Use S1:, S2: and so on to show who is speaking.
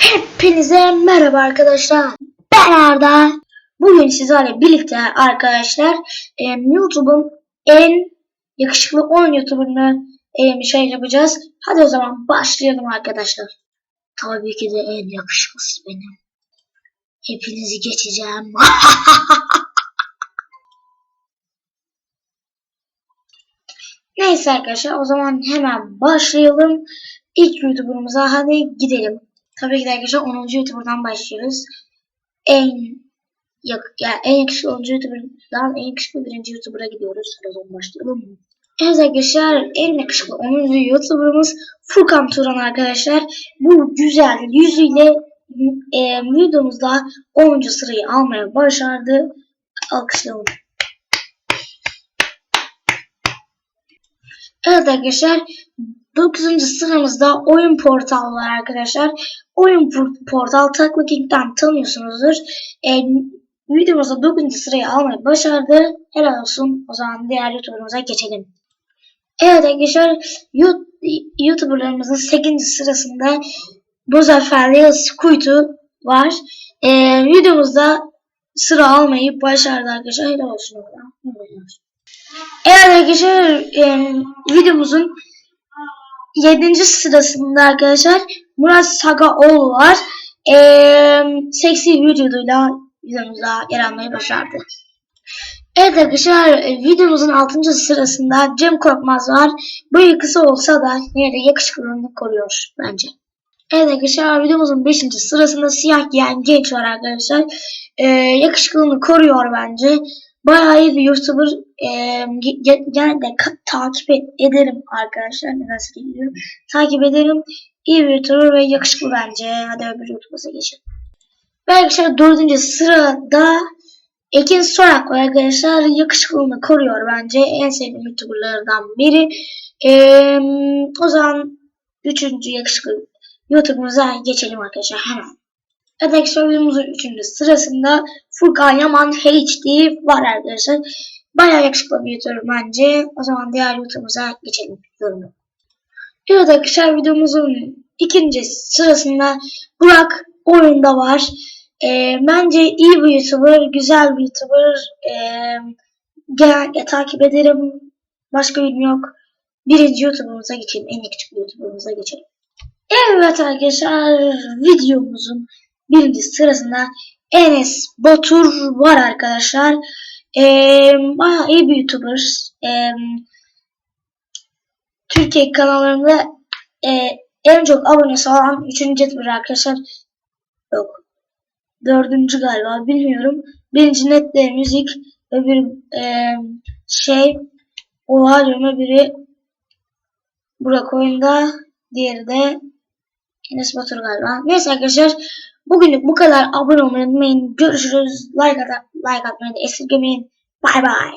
S1: Hepinize merhaba arkadaşlar. Ben Arda. Bugün sizlerle birlikte arkadaşlar e, YouTube'un en yakışıklı 10 YouTuber'ını e, şey yapacağız. Hadi o zaman başlayalım arkadaşlar. Tabii ki de en yakışıklısı benim. Hepinizi geçeceğim. Neyse arkadaşlar o zaman hemen başlayalım. İlk YouTuber'ımıza hadi gidelim. Tabii ki de arkadaşlar 10. YouTuber'dan başlıyoruz. En yak yani en yakışıklı 10. YouTuber'dan en yakışıklı 1. YouTuber'a gidiyoruz. O zaman başlayalım. Evet arkadaşlar en yakışıklı 10. YouTuber'ımız Furkan Turan arkadaşlar. Bu güzel yüzüyle e, videomuzda 10. sırayı almaya başardı. Alkışlayalım. Evet arkadaşlar 9. sıramızda oyun portal var arkadaşlar. Oyun por- portal Takla King'den tanıyorsunuzdur. E, videomuzda 9. sırayı almayı başardı. Helal olsun. O zaman diğer YouTuber'ımıza geçelim. Evet arkadaşlar YouTuber'larımızın 8. sırasında Muzaffer Squid'u var. E, videomuzda sıra almayı başardı arkadaşlar. Helal olsun. Evet arkadaşlar e, videomuzun 7. sırasında arkadaşlar Murat Sagaoğlu var. E, seksi vücuduyla videomuza yer almayı başardı. Evet arkadaşlar e, videomuzun 6. sırasında Cem Korkmaz var. Boyu kısa olsa da yine de yakışıklılığını koruyor bence. Evet arkadaşlar videomuzun 5. sırasında siyah giyen genç var arkadaşlar. E, yakışıklılığını koruyor bence. Bayağı iyi bir YouTuber. E, ge- genelde takip ederim arkadaşlar. Nedense geliyorum. Takip ederim. İyi bir YouTuber ve yakışıklı bence. Hadi öbür YouTuber'a geçelim. Arkadaşlar dördüncü sırada Ekin Sorak var arkadaşlar. Yakışıklılığını koruyor bence. En sevdiğim YouTuber'lardan biri. Ee, o zaman üçüncü yakışıklı YouTuber'ımıza geçelim arkadaşlar hemen. Evet videomuzun üçüncü sırasında Furkan Yaman HD var arkadaşlar. Bayağı yakışıklı bir YouTuber bence. O zaman diğer YouTuber'ımıza geçelim. Yorumu. Evet arkadaşlar videomuzun ikinci sırasında Burak oyunda var. Ee, bence iyi bir YouTuber, güzel bir YouTuber. Ee, genellikle takip ederim. Başka yorum yok. Birinci YouTuber'ımıza geçelim. En küçük YouTuber'ımıza geçelim. Evet arkadaşlar videomuzun birinci sırasında Enes Batur var arkadaşlar. Ee, bayağı iyi bir YouTuber. Ee, Türkiye kanallarında e, en çok abonesi olan 3. YouTuber arkadaşlar. Yok. Dördüncü galiba bilmiyorum. Birinci net de müzik. Öbürü e, şey Oha diyorum öbürü Burak oyunda. Diğeri de Enes Batur galiba. Neyse arkadaşlar. Bugünlük bu kadar. Abone olmayı unutmayın. Görüşürüz. Like, at like atmayı da esirgemeyin. Bay bay.